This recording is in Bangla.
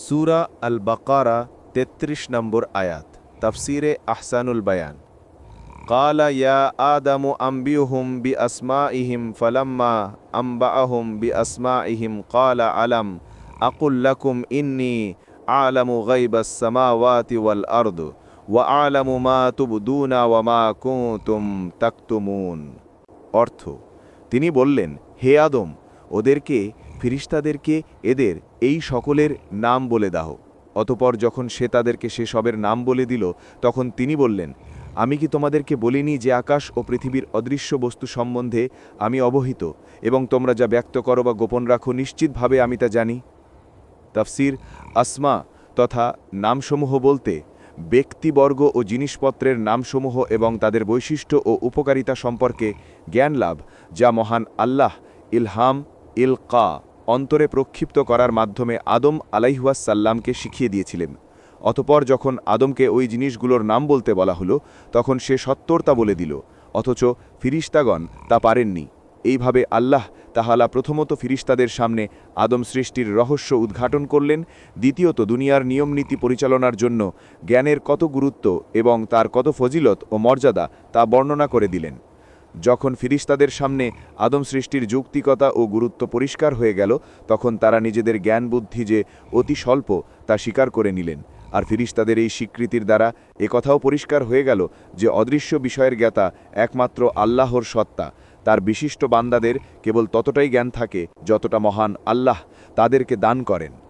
সুরা আল বাকারা তেত্রিশ নম্বর আয়াত তফসিরে আহসানুল বায়ান قال يا آدم أنبئهم بأسمائهم فلما أنبأهم بأسمائهم قال علم أقل لكم إني أعلم غيب السماوات والأرض وأعلم ما تبدون وما كنتم تكتمون অর্থ তিনি বললেন হে আদম ওদেরকে ফিরিস্তাদেরকে এদের এই সকলের নাম বলে দাও। অতপর যখন সে তাদেরকে সে সবের নাম বলে দিল, তখন তিনি বললেন, আমি কি তোমাদেরকে বলিনি যে আকাশ ও পৃথিবীর অদৃশ্য বস্তু সম্বন্ধে আমি অবহিত, এবং তোমরা যা ব্যক্ত করো বা গোপন রাখো নিশ্চিতভাবে আমি তা জানি? তাফসির আসমা তথা নামসমূহ বলতে, ব্যক্তিবর্গ ও জিনিসপত্রের নামসমূহ এবং তাদের বৈশিষ্ট্য ও উপকারিতা সম্পর্কে জ্ঞান লাভ যা মহান আল্লাহ ইলহাম ইলকা অন্তরে প্রক্ষিপ্ত করার মাধ্যমে আদম আলাইহুয়াসাল্লামকে শিখিয়ে দিয়েছিলেন। অতপর যখন আদমকে ওই জিনিসগুলোর নাম বলতে বলা হলো, তখন সে সত্তর তা বলে দিল, অথচ ফিরিস্তাগণ তা পারেননি। এইভাবে আল্লাহ তাহালা প্রথমত ফিরিস্তাদের সামনে আদম সৃষ্টির রহস্য উদ্ঘাটন করলেন, দ্বিতীয়ত দুনিয়ার নিয়মনীতি পরিচালনার জন্য জ্ঞানের কত গুরুত্ব এবং তার কত ফজিলত ও মর্যাদা তা বর্ণনা করে দিলেন। যখন ফিরিস্তাদের সামনে আদম সৃষ্টির যৌক্তিকতা ও গুরুত্ব পরিষ্কার হয়ে গেল, তখন তারা নিজেদের জ্ঞান বুদ্ধি যে অতি স্বল্প, তা স্বীকার করে নিলেন। আর ফিরিস্তাদের এই স্বীকৃতির দ্বারা একথাও পরিষ্কার হয়ে গেল যে অদৃশ্য বিষয়ের জ্ঞাতা একমাত্র আল্লাহর সত্তা। তার বিশিষ্ট বান্দাদের কেবল ততটাই জ্ঞান থাকে যতটা মহান আল্লাহ তাদেরকে দান করেন।